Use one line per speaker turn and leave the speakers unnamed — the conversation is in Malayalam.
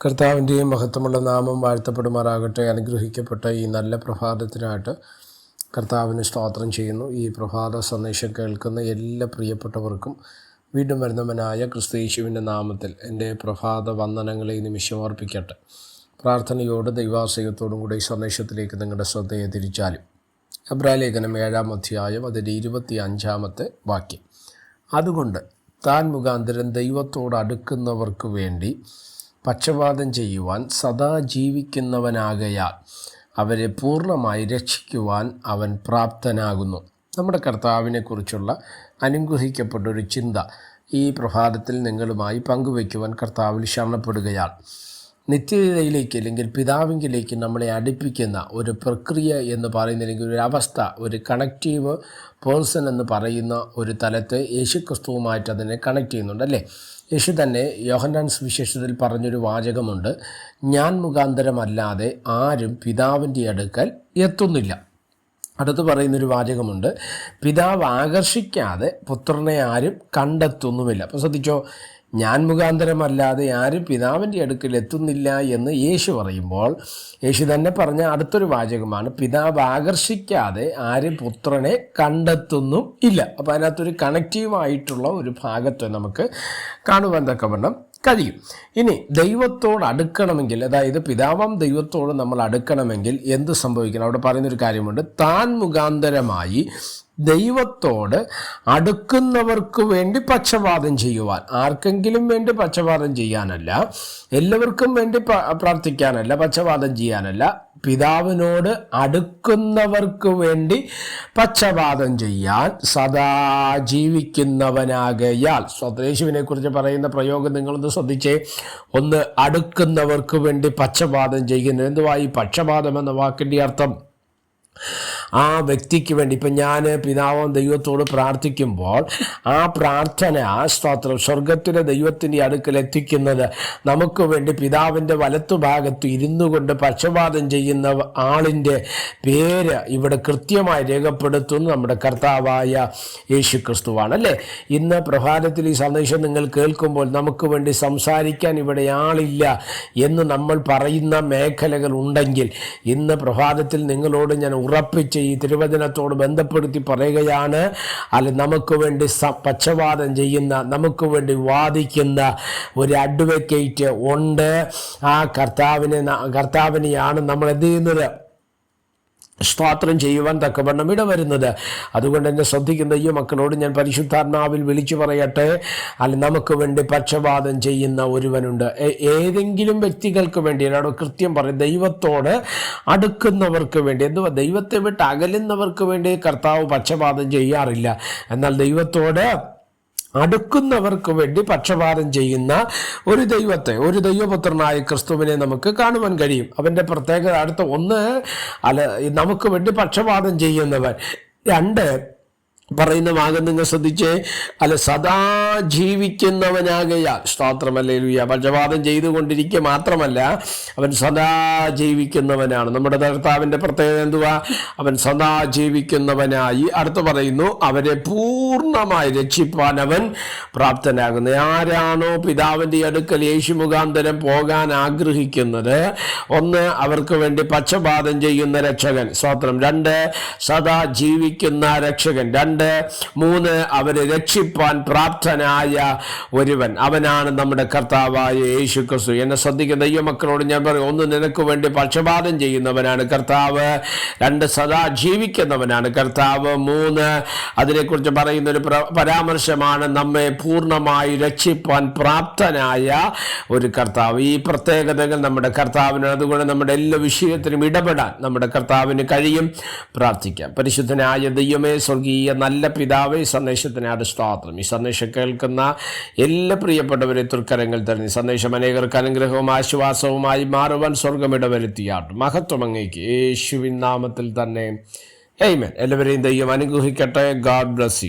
കർത്താവിന്റെയും മഹത്വമുള്ള നാമം വാഴ്ത്തപ്പെടുമാറാകട്ടെ. അനുഗ്രഹിക്കപ്പെട്ട ഈ നല്ല പ്രഭാതത്തിനായിട്ട് കർത്താവിന് സ്തോത്രം ചെയ്യുന്നു. ഈ പ്രഭാത സന്ദേശം കേൾക്കുന്ന എല്ലാ പ്രിയപ്പെട്ടവർക്കും വീണ്ടും വരുന്നവനായ ക്രിസ്തീശുവിന്റെ നാമത്തിൽ എന്റെ പ്രഭാത വന്ദനങ്ങളെ നിമിഷം അർപ്പിക്കട്ടെ. പ്രാർത്ഥനയോട് ദൈവാശ്രയത്തോടും കൂടെ ഈ സന്ദേശത്തിലേക്ക് നിങ്ങളുടെ ശ്രദ്ധയെ തിരിച്ചാലും. അബ്രാലേഖനം ഏഴാം അധ്യായം അതിന്റെ ഇരുപത്തി അഞ്ചാമത്തെ വാക്യം. അതുകൊണ്ട് താൻ മുഖാന്തരം ദൈവത്തോട് അടുക്കുന്നവർക്ക് വേണ്ടി പക്ഷപാതം ചെയ്യുവാൻ സദാ ജീവിക്കുന്നവനാകയാൽ അവരെ പൂർണമായി രക്ഷിക്കുവാൻ അവൻ പ്രാപ്തനാകുന്നു. നമ്മുടെ കർത്താവിനെക്കുറിച്ചുള്ള അനുഗ്രഹിക്കപ്പെട്ടൊരു ചിന്ത ഈ പ്രഭാതത്തിൽ നിങ്ങളുമായി പങ്കുവയ്ക്കുവാൻ കർത്താവിൽ ശരണപ്പെടുകയാണ് നിത്യതയിലേക്ക് അല്ലെങ്കിൽ പിതാവിങ്കിലേക്ക് നമ്മളെ അടുപ്പിക്കുന്ന ഒരു പ്രക്രിയ എന്ന് പറയുന്നില്ലെങ്കിൽ ഒരു അവസ്ഥ ഒരു കണക്റ്റീവ് പേഴ്സൺ എന്ന് പറയുന്ന ഒരു തലത്തെ യേശുക്രിസ്തുവുമായിട്ട് അതിനെ കണക്ട് ചെയ്യുന്നുണ്ട് അല്ലേ? യേശു തന്നെ യോഹന്നാൻ സുവിശേഷത്തിൽ പറഞ്ഞൊരു വാചകമുണ്ട് ഞാൻ മുഖാന്തരമല്ലാതെ ആരും പിതാവിന്റെ അടുക്കൽ എത്തുന്നില്ല. അടുത്ത് പറയുന്നൊരു വാചകമുണ്ട് പിതാവ് ആകർഷിക്കാതെ പുത്രനെ ആരും കണ്ടെത്തുന്നുമില്ല. അപ്പോൾ ശ്രദ്ധിച്ചോ ഞാൻ മുഖാന്തരമല്ലാതെ ആരും പിതാവിന്റെ അടുക്കൽ എത്തുന്നില്ല എന്ന് യേശു പറയുമ്പോൾ യേശു തന്നെ പറഞ്ഞ അടുത്തൊരു വാചകമാണ് പിതാവ് ആകർഷിക്കാതെ ആരും പുത്രനെ കണ്ടെത്തുന്നും ഇല്ല. അപ്പോൾ അതിനകത്തൊരു കണക്റ്റീവായിട്ടുള്ള ഒരു ഭാഗത്തെ നമുക്ക് കാണുവാൻ തക്കവണ്ണം കഴിയും. ഇനി ദൈവത്തോട് അടുക്കണമെങ്കിൽ അതായത് പിതാവാം ദൈവത്തോട് നമ്മൾ അടുക്കണമെങ്കിൽ എന്ത് സംഭവിക്കണം? അവിടെ പറയുന്നൊരു കാര്യമുണ്ട് താൻ മുഖാന്തരമായി ദൈവത്തോട് അടുക്കുന്നവർക്ക് വേണ്ടി പക്ഷപാതം ചെയ്യുവാൻ. ആർക്കെങ്കിലും വേണ്ടി പക്ഷപാതം ചെയ്യാനല്ല എല്ലാവർക്കും വേണ്ടി പ്രാർത്ഥിക്കാനല്ല പക്ഷപാതം ചെയ്യാനല്ല പിതാവിനോട് അടുക്കുന്നവർക്ക് വേണ്ടി പക്ഷപാതം ചെയ്യാൻ സദാ ജീവിക്കുന്നവനാകയാൽ. സ്വദേശുവിനെ കുറിച്ച് പറയുന്ന പ്രയോഗം നിങ്ങളൊന്ന് ശ്രദ്ധിച്ചേ. ഒന്ന് അടുക്കുന്നവർക്ക് വേണ്ടി പക്ഷപാതം ചെയ്യുന്നു. എന്തുവാ ഈ പക്ഷപാതം എന്ന വാക്കിന്റെ അർത്ഥം? ആ വ്യക്തിക്ക് വേണ്ടി ഇപ്പം ഞാൻ പിതാവും ദൈവത്തോട് പ്രാർത്ഥിക്കുമ്പോൾ ആ പ്രാർത്ഥന ആ സ്തോത്രം സ്വർഗത്തിലെ ദൈവത്തിന്റെ അടുക്കൽ എത്തിക്കുന്നത് നമുക്ക് വേണ്ടി പിതാവിന്റെ വലത്തുഭാഗത്ത് ഇരുന്നു കൊണ്ട് പക്ഷപാതം ചെയ്യുന്ന ആളിന്റെ പേര് ഇവിടെ കൃത്യമായി രേഖപ്പെടുത്തുന്നു നമ്മുടെ കർത്താവായ യേശു ക്രിസ്തുവാണ് അല്ലേ? ഇന്ന് പ്രഭാതത്തിൽ ഈ സന്ദേശം നിങ്ങൾ കേൾക്കുമ്പോൾ നമുക്ക് വേണ്ടി സംസാരിക്കാൻ ഇവിടെ ആളില്ല എന്ന് നമ്മൾ പറയുന്ന മേഖലകൾ ഉണ്ടെങ്കിൽ ഇന്ന് പ്രഭാതത്തിൽ നിങ്ങളോട് ഞാൻ ഉറപ്പിച്ച് ഈ തിരുവചനത്തോട് ബന്ധപ്പെടുത്തി പറയുകയാണ് അല്ല നമുക്ക് വേണ്ടി പക്ഷപാതം ചെയ്യുന്ന നമുക്ക് വേണ്ടി വാദിക്കുന്ന ഒരു അഡ്വക്കേറ്റ് ഉണ്ട്. ആ കർത്താവിനെ കർത്താവിനെയാണ് നമ്മൾ എന്ത് ചെയ്യുന്നത്? സ്തോത്രം ചെയ്യുവാൻ തക്കവണ്ണം ഇടവരുന്നത്. അതുകൊണ്ട് എന്നെ ശ്രദ്ധിക്കുന്ന ഈ മക്കളോട് ഞാൻ പരിശുദ്ധാത്മാവിൽ വിളിച്ചു പറയട്ടെ. അല്ല നമുക്ക് വേണ്ടി പക്ഷപാതം ചെയ്യുന്ന ഒരുവനുണ്ട്. ഏതെങ്കിലും വ്യക്തികൾക്ക് വേണ്ടി എന്നോട് കൃത്യം പറയും ദൈവത്തോട് അടുക്കുന്നവർക്ക് വേണ്ടി എന്തുവാ ദൈവത്തെ വിട്ട് അകലുന്നവർക്ക് വേണ്ടി കർത്താവ് പക്ഷപാതം ചെയ്യാറില്ല. എന്നാൽ ദൈവത്തോട് അടുക്കുന്നവർക്ക് വേണ്ടി പക്ഷപാതം ചെയ്യുന്ന ഒരു ദൈവത്തെ ഒരു ദൈവപുത്രനായ ക്രിസ്തുവിനെ നമുക്ക് കാണുവാൻ കഴിയും. അവന്റെ പ്രത്യേകത അടുത്ത ഒന്ന് അല്ല നമുക്ക് വേണ്ടി പക്ഷപാതം ചെയ്യുന്നവൻ. രണ്ട് പറയുന്ന ഭാഗം നിങ്ങൾ ശ്രദ്ധിച്ചേ? അല്ല സദാ ജീവിക്കുന്നവനാകയാൽ സ്തോത്രമല്ലേ ലുയ പക്ഷപാതം ചെയ്തുകൊണ്ടിരിക്കുക മാത്രമല്ല അവൻ സദാ ജീവിക്കുന്നവനാണ്. നമ്മുടെ കർത്താവിന്റെ പ്രത്യേകത എന്തുവാ? അവൻ സദാ ജീവിക്കുന്നവനായി. അടുത്ത് പറയുന്നു അവരെ പൂർണമായി രക്ഷിപ്പാൻ അവൻ പ്രാപ്തനാകുന്നത് ആരാണോ പിതാവിന്റെ അടുക്കൽ യേശു മുഖാന്തരം പോകാൻ ആഗ്രഹിക്കുന്നത്? ഒന്ന് അവർക്ക് വേണ്ടി പക്ഷപാതം ചെയ്യുന്ന രക്ഷകൻ. സ്തോത്രം. രണ്ട് സദാ ജീവിക്കുന്ന രക്ഷകൻ. രണ്ട് രണ്ട് മൂന്ന് അവരെ രക്ഷിപ്പാൻ പ്രാപ്തനായ ഒരുവൻ. അവനാണ് നമ്മുടെ കർത്താവായ യേശു ക്രിസ്തു എന്നെ ശ്രദ്ധിക്കുന്ന ദൈവമക്കളോട് ഞാൻ പറയും ഒന്ന് നിനക്ക് വേണ്ടി പക്ഷപാതം ചെയ്യുന്നവനാണ് കർത്താവ് രണ്ട് സദാ ജീവിക്കുന്നവനാണ് കർത്താവ് മൂന്ന് അതിനെക്കുറിച്ച് പറയുന്ന ഒരു പരാമർശമാണ് നമ്മെ പൂർണമായി രക്ഷിപ്പാൻ പ്രാപ്തനായ ഒരു കർത്താവ്. ഈ പ്രത്യേകതകൾ നമ്മുടെ കർത്താവിന് അതുകൊണ്ട് നമ്മുടെ എല്ലാ വിഷയത്തിനും ഇടപെടാൻ നമ്മുടെ കർത്താവിന് കഴിയും. പ്രാർത്ഥിക്കാം. പരിശുദ്ധനായ ദൈവമേ സ്വർഗീയ നല്ല പിതാവ് ഈ സന്ദേശത്തിന് സ്തോത്രം. ഈ സന്ദേശം കേൾക്കുന്ന എല്ലാ പ്രിയപ്പെട്ടവരെ തുർക്കരങ്ങൾ തരുന്ന. സന്ദേശം അനേകർക്ക് അനുഗ്രഹവും ആശ്വാസവുമായി മാറുവാൻ സ്വർഗമിടവരുത്തിയാട്ടും മഹത്വം അങ്ങേക്ക് യേശുവിൻ നാമത്തിൽ തന്നെ. എയ്മൻ എല്ലാവരെയും ദൈവം അനുഗ്രഹിക്കട്ടെ. God bless you